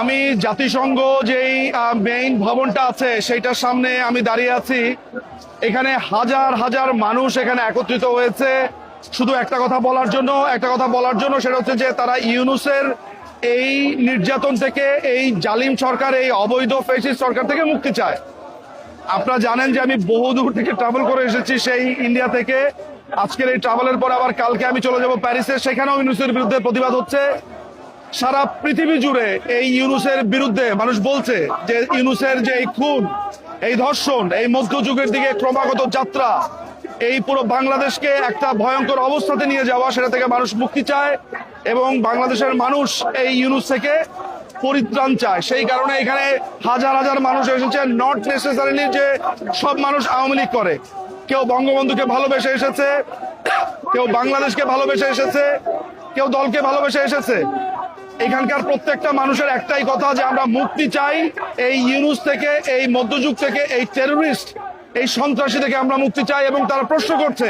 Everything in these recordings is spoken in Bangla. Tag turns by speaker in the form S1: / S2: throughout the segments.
S1: আমি জাতিসংঘ যেই মেইন ভবনটা আছে, সেইটার সামনে আমি দাঁড়িয়ে আছি। এখানে হাজার হাজার মানুষ এখানে একত্রিত হয়েছে। শুধু একটা কথা বলার জন্য, একটা কথা বলার জন্য সেটা হচ্ছে যে তারা ইউনুসের এই নির্যাতন থেকে, এই জালিম সরকার, এই অবৈধ ফেসিস সরকার থেকে মুক্তি চায়। আপনারা জানেন যে আমি বহু দূর থেকে ট্রাভেল করে এসেছি সেই ইন্ডিয়া থেকে। আজকের এই ট্রাভেলের পর আবার কালকে আমি চলে যাব প্যারিসে সেখানেও ইউনুসের বিরুদ্ধে প্রতিবাদ হচ্ছে। সারা পৃথিবী জুড়ে এই ইউনুসের বিরুদ্ধে মানুষ বলছে যে ইউনুসের যে এই খুন, এই ধর্ষণ, এই মধ্যযুগের দিকে ক্রমাগত যাত্রা, এই পুরো বাংলাদেশকে একটা ভয়ঙ্কর অবস্থাতে নিয়ে যাওয়া, সেটা থেকে মানুষ মুক্তি চায় এবং বাংলাদেশের মানুষ এই ইউনুস থেকে পরিত্রাণ চায়। সেই কারণে এখানে হাজার হাজার মানুষ এসেছে নট নেসেসারিলি যে সব মানুষ আওয়ামী লীগ করে। কেউ বঙ্গবন্ধুকে ভালোবেসে এসেছে, কেউ বাংলাদেশকে ভালোবেসে এসেছে, কেউ দলকে ভালোবেসে এসেছে। এখানকার প্রত্যেকটা মানুষের একটাই কথা যে আমরা মুক্তি চাই এই ইউনুস থেকে এই মধ্যযুগ থেকে এই টেররিস্ট এই সন্ত্রাসী থেকে আমরা মুক্তি চাই এবং তারা প্রশ্ন করছে।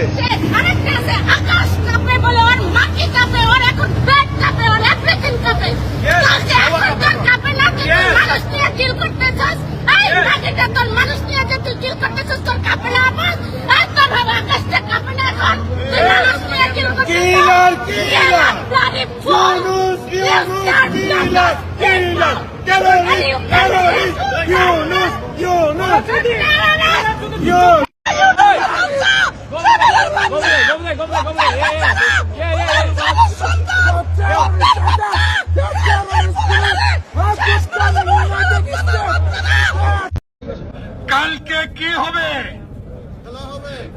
S2: কালকে
S3: কি হবে?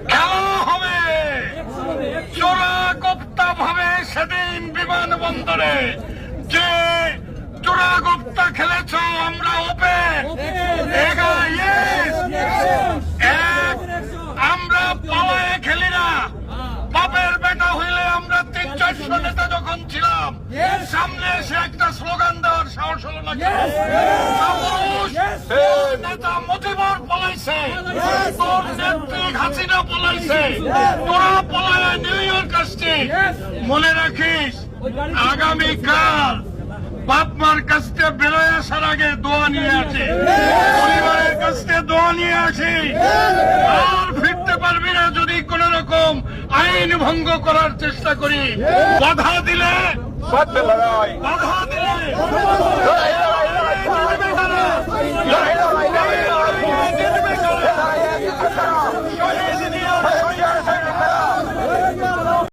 S3: খেলা হবে। চোরাগোপ্তা ভাবে সেদিন বিমানবন্দরে যে চোরাগোপ্তা খেলেছ আমরা ওপেন আমরা পালায়ে খেলি না। বাপের বেটা হইলে আমরা তিন চারশো নেতা যখন ছিলাম সামনে এসে একটা স্লোগান দেওয়ার সাহস হলো না নেতা মতিবর পলাইছে। তোর নেত্রী হাসিনা পলাইছে তোরা পলায় নিউ ইয়র্ক আসছে মনে রাখিস আগামীকাল বাপ মার কাছ বেরোয় আসার আগে দোয়া নিয়ে আসে। পরিবারের কাছ দোয়া নিয়ে আসি। আর ফিরতে পারবি না যদি কোন রকম আইন ভঙ্গ করার চেষ্টা করি। বাধা দিলে বাধা